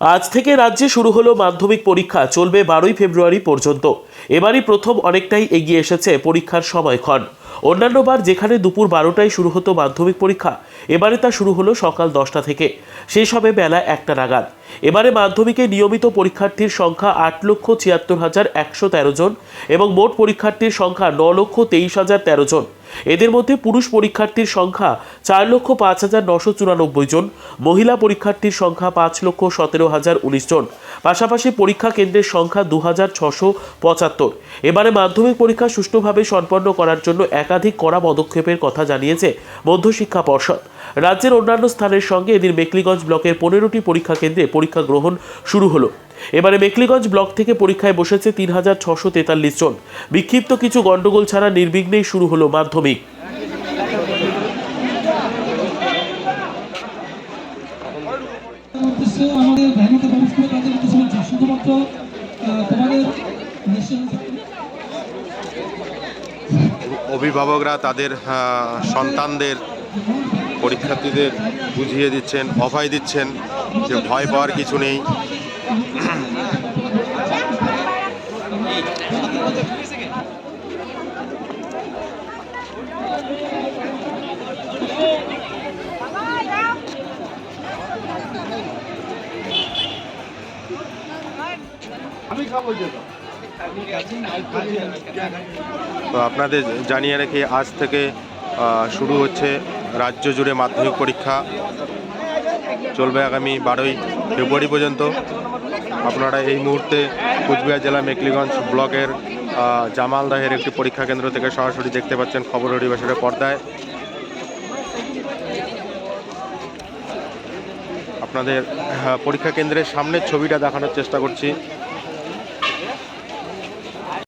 আজ থেকে রাজ্যে শুরু হলো মাধ্যমিক পরীক্ষা, চলবে বারোই ফেব্রুয়ারি পর্যন্ত। এবারই প্রথম অনেকটাই এগিয়ে এসেছে পরীক্ষার সময়ক্ষণ। অন্যান্যবার যেখানে দুপুর বারোটায় শুরু হতো মাধ্যমিক পরীক্ষা, এবারে তা শুরু হলো সকাল দশটা থেকে। শেষ হবে বেলা একটা নাগাদ। এবারে মাধ্যমিকে নিয়মিত পরীক্ষার্থীর সংখ্যা আট লক্ষ ছিয়াত্তর হাজার একশো তেরো জন এবং মোট পরীক্ষার্থীর সংখ্যা ন লক্ষ তেইশ হাজার তেরো জন। এদের মধ্যে পুরুষ পরীক্ষার্থীর সংখ্যা চার লক্ষ পাঁচ হাজার নশো চুরানব্বই জন, মহিলা পরীক্ষার্থীর সংখ্যা পাঁচ লক্ষ সতেরো হাজার উনিশ জন। পাশাপাশি পরীক্ষা কেন্দ্রের সংখ্যা দু হাজার ছশো পঁচাত্তর। এবারে মাধ্যমিক পরীক্ষা সুষ্ঠুভাবে সম্পন্ন করার জন্য একাধিক কড়া পদক্ষেপের কথা জানিয়েছে মধ্যশিক্ষা পর্ষদ। রাজ্যের অন্যান্য স্থানের সঙ্গে এদিন মেকলিগঞ্জ ব্লকের পনেরোটি পরীক্ষা কেন্দ্রে পরীক্ষা গ্রহণ শুরু হলো। এবারে মেকলিগঞ্জ ব্লক থেকে পরীক্ষায় বসেছে তিন হাজার ছশো তেতাল্লিশ জন। বিক্ষিপ্ত কিছু গণ্ডগোল ছাড়া নির্বিঘ্নেই শুরু হলো মাধ্যমিক। আমাদের ভ্যানুতে প্রবেশ করে তাদের উদ্দেশ্যে বলছি শুধুমাত্র তোমাদের অভিভাবকরা তাদের আহ, সন্তানদের পরীক্ষার্থীদের বুঝিয়ে দিচ্ছেন অভয় দিচ্ছেন যে ভয় পাওয়ার কিছু নেই। তো আপনাদের জানিয়ে রেখে আজ থেকে শুরু হচ্ছে রাজ্য জুড়ে মাধ্যমিক পরীক্ষা। চলবে আগামী বারোই ফেব্রুয়ারি পর্যন্ত। আপনারা এই মুহূর্তে কুচবিহার জেলা মেকলিগঞ্জ ব্লকের জামাল জামালদাহের একটি পরীক্ষা কেন্দ্র থেকে সরাসরি দেখতে পাচ্ছেন খবর হরিবাসের পর্দায়। আপনাদের পরীক্ষা কেন্দ্রের সামনের ছবিটা দেখানোর চেষ্টা করছি।